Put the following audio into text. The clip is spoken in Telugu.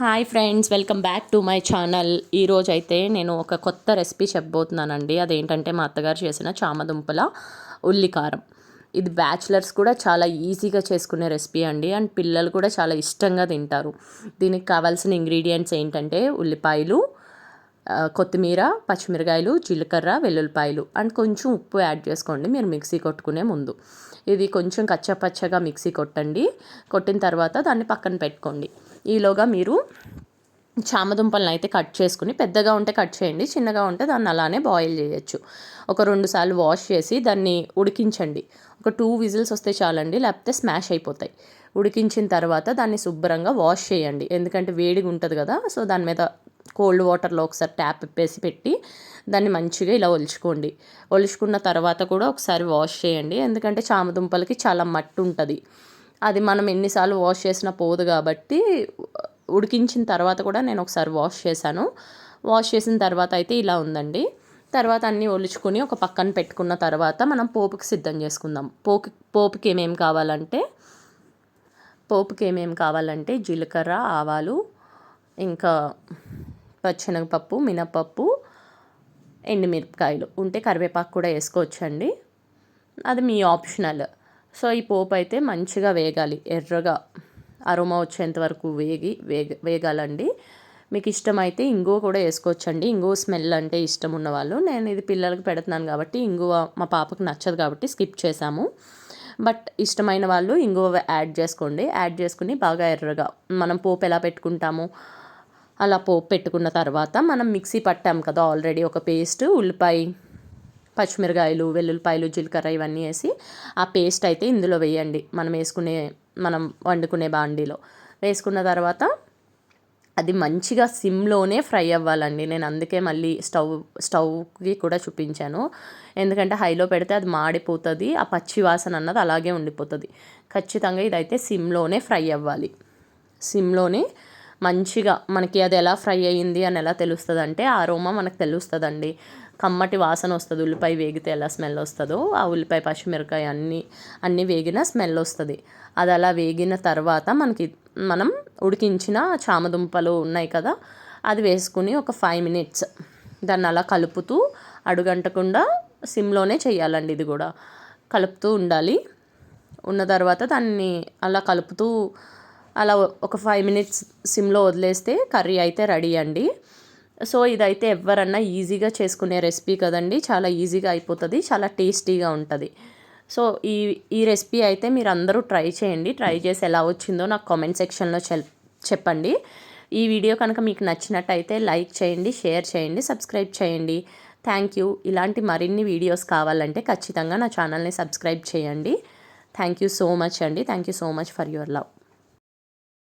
Hi friends welcome back to my channel ఈరోజు అయితే నేను ఒక కొత్త రెసిపీ చెప్పబోతున్నానండి. అదేంటంటే మా అత్తగారు చేసిన చామదుంపల ఉల్లికారం. ఇది బ్యాచిలర్స్ కూడా చాలా ఈజీగా చేసుకునే రెసిపీ అండి. అండ్ పిల్లలు కూడా చాలా ఇష్టంగా తింటారు. దీనికి కావాల్సిన ఇంగ్రీడియంట్స్ ఏంటంటే ఉల్లిపాయలు కొత్తిమీర పచ్చిమిరకాయలు జీలకర్ర వెల్లుల్లిపాయలు. అండ్ కొంచెం ఉప్పు యాడ్ చేసుకోండి. మీరు మిక్సీ కొట్టుకునే ముందు. ఇది కొంచెం కచ్చపచ్చగా మిక్సీ కొట్టండి. కొట్టిన తర్వాత దాన్ని పక్కన పెట్టుకోండి. ఈలోగా మీరు చామదుంపలను అయితే కట్ చేసుకుని పెద్దగా ఉంటే కట్ చేయండి చిన్నగా ఉంటే దాన్ని అలానే బాయిల్ చేయొచ్చు. ఒక రెండు సార్లు వాష్ చేసి దాన్ని ఉడికించండి. ఒక టూ విజిల్స్ వస్తే చాలండి లేకపోతే స్మాష్ అయిపోతాయి. ఉడికించిన తర్వాత దాన్ని శుభ్రంగా వాష్ చేయండి. ఎందుకంటే వేడిగా ఉంటుంది కదా సో దాని మీద కోల్డ్ వాటర్లో ఒకసారి ట్యాప్ ఇప్పేసి పెట్టి దాన్ని మంచిగా ఇలా ఒలుచుకోండి. ఒలుచుకున్న తర్వాత కూడా ఒకసారి వాష్ చేయండి. ఎందుకంటే చామదుంపలకి చాలా మట్టి ఉంటుంది. అది మనం ఎన్నిసార్లు వాష్ చేసినా పోదు కాబట్టి ఉడికించిన తర్వాత కూడా నేను ఒకసారి వాష్ చేశాను. వాష్ చేసిన తర్వాత అయితే ఇలా ఉందండి. తర్వాత అన్నీ ఒలుచుకొని ఒక పక్కన పెట్టుకున్న తర్వాత మనం పోపుకి సిద్ధం చేసుకుందాం. పోపు పోపుకి ఏమేమి కావాలంటే పోపుకి ఏమేమి కావాలంటే జీలకర్ర ఆవాలు ఇంకా పచ్చెనగపప్పు మినపప్పు ఎండుమిరపకాయలు. ఉంటే కరివేపాకు కూడా వేసుకోవచ్చండి. అది మీ ఆప్షనల్. సో ఈ పోపు అయితే మంచిగా వేగాలి ఎర్రగా అరోమా వచ్చేంత వరకు వేగి వేగ వేగాలండి. మీకు ఇష్టమైతే ఇంగువ కూడా వేసుకోవచ్చండి. ఇంగువ స్మెల్ అంటే ఇష్టం ఉన్నవాళ్ళు నేను ఇది పిల్లలకి పెడుతున్నాను కాబట్టి ఇంగువ మా పాపకు నచ్చదు కాబట్టి స్కిప్ చేశాము. బట్ ఇష్టమైన వాళ్ళు ఇంగువ యాడ్ చేసుకోండి. యాడ్ చేసుకుని బాగా ఎర్రగా మనం పోపు ఎలా పెట్టుకుంటాము? అలా పోపు పెట్టుకున్న తర్వాత మనం మిక్సీ పట్టాం కదా ఆల్రెడీ ఒక పేస్ట్ ఉల్లిపాయ పచ్చిమిరకాయలు వెల్లుల్లిపాయలు జీలకర్ర ఇవన్నీ వేసి ఆ పేస్ట్ అయితే ఇందులో వేయండి. మనం వేసుకునే మనం వండుకునే బాండీలో. వేసుకున్న తర్వాత అది మంచిగా సిమ్లోనే ఫ్రై అవ్వాలండి. నేను అందుకే మళ్ళీ స్టవ్ స్టవ్కి కూడా చూపించాను. ఎందుకంటే హైలో పెడితే అది మాడిపోతుంది ఆ పచ్చి వాసన అన్నది అలాగే ఉండిపోతుంది. ఖచ్చితంగా ఇదైతే సిమ్లోనే ఫ్రై అవ్వాలి. సిమ్లోనే మంచిగా మనకి అది ఎలా ఫ్రై అయ్యింది అని ఎలా తెలుస్తుంది అంటే ఆ రోమా మనకు తెలుస్తుందండి. కమ్మటి వాసన వస్తుంది ఉల్లిపాయ వేగితే ఎలా స్మెల్ వస్తుందో ఆ ఉల్లిపాయ పచ్చిమిరకాయ అన్నీ అన్నీ వేగిన స్మెల్ వస్తుంది. అది అలా వేగిన తర్వాత మనకి మనం ఉడికించిన చామదుంపలు ఉన్నాయి కదా అది వేసుకుని ఒక ఫైవ్ మినిట్స్ దాన్ని అలా కలుపుతూ అడుగంటకుండా సిమ్లోనే చేయాలండి ఇది కూడా. కలుపుతూ ఉండాలి. ఉన్న తర్వాత దాన్ని అలా కలుపుతూ అలా ఒక ఫైవ్ మినిట్స్ సిమ్లో వదిలేస్తే కర్రీ అయితే రెడీ అండి. సో ఇదైతే ఎవరన్నా ఈజీగా చేసుకునే రెసిపీ కదండి. చాలా ఈజీగా అయిపోతుంది చాలా టేస్టీగా ఉంటుంది. సో ఈ ఈ రెసిపీ అయితే మీరు అందరూ ట్రై చేయండి. ట్రై చేసి ఎలా వచ్చిందో నాకు కామెంట్ సెక్షన్లో చెప్పండి. ఈ వీడియో కనుక మీకు నచ్చినట్టయితే లైక్ చేయండి షేర్ చేయండి సబ్స్క్రైబ్ చేయండి. థ్యాంక్ యూ ఇలాంటి మరిన్ని వీడియోస్ కావాలంటే ఖచ్చితంగా నా ఛానల్ని సబ్స్క్రైబ్ చేయండి. థ్యాంక్ యూ సో మచ్ అండి. Thank you so much for your love